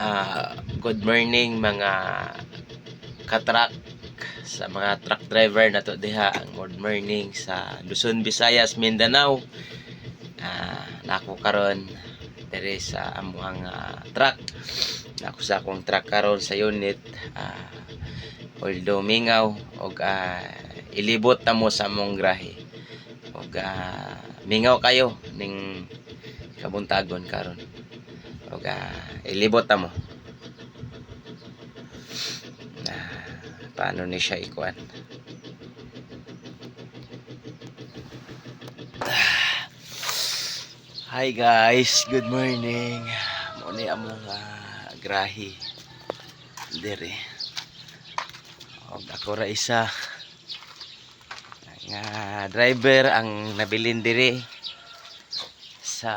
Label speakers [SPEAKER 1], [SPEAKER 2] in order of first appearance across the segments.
[SPEAKER 1] Ah, good morning mga katrak sa mga truck driver na to diha ang good morning sa Luzon, Visayas, Mindanao. Ah, nako karon diri sa amuang ah, truck. Nako sa akong truck karon sa unit ah although mingaw og ah, ilibot na mo sa among grahe. Og ah, mingaw kayo ning kabuntagon karon. Og ah, ilibot na mo. Na paano ni siya ikuan? Hi guys, good morning. Mo ni among ah, grahe dire. Og ako ra isa nga driver ang nabilin dire sa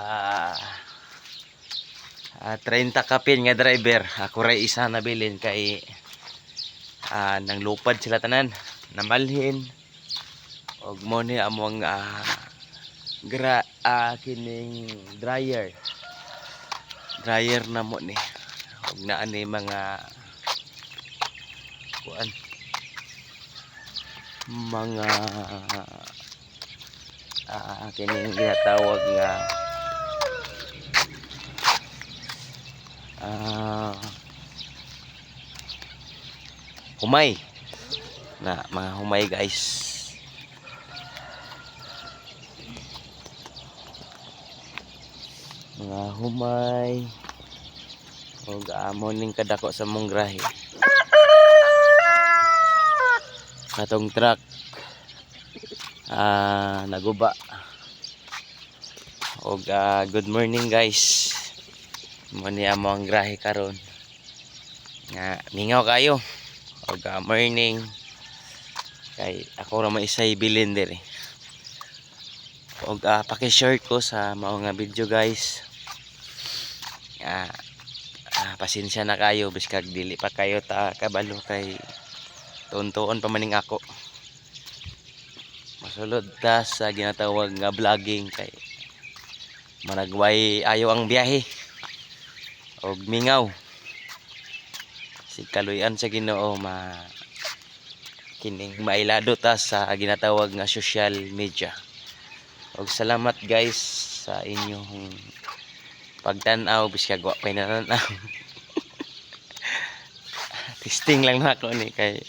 [SPEAKER 1] ah, 30 kapin nga driver. Ako ra isa nabilin kay ah, nang lupad sila tanan. Namalhin. Og mo ni among ah, gra ah, kining dryer. Dryer na mo ni. Og naa ni mga kuan mga ah, kining ginatawag nga ah, humay. Na mga humay guys. Mga humay. O gaamon ning kadako sa mong grahe katong truck. Ah naguba. Og ah, good morning guys mo ni amo ang grahe karon. Nga mingaw kayo. Og ah, morning. Kay ako ra man isay bilin diri. Og ah, paki-share ko sa mao nga video guys. Ah, ah, pasensya na kayo. Biskag dili pa kayo ta kabalo kay tuon-tuon pa maning ako. Masulod ta sa ginatawag nga vlogging kay managway ayo ang biyahe og mingaw. Si kaluyan sa Ginoo ma kining mailado ta sa ginatawag nga social media. Og salamat guys sa inyong pagtanaw biskag wa pay nananaw. Testing lang na ako ni kay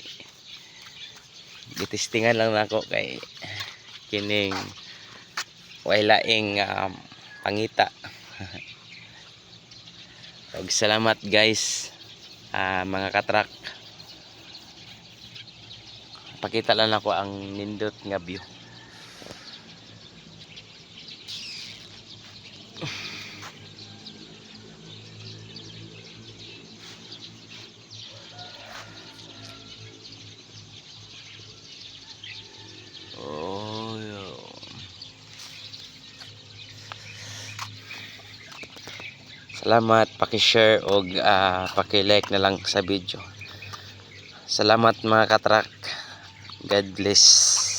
[SPEAKER 1] gitestingan lang na ako kay kining way laing um, pangita og salamat guys. Ah, mga katrak. Pakita lang ako ang nindot nga view Salamat, paki-share og ah, paki-like na lang sa video. Salamat mga katrak. God bless.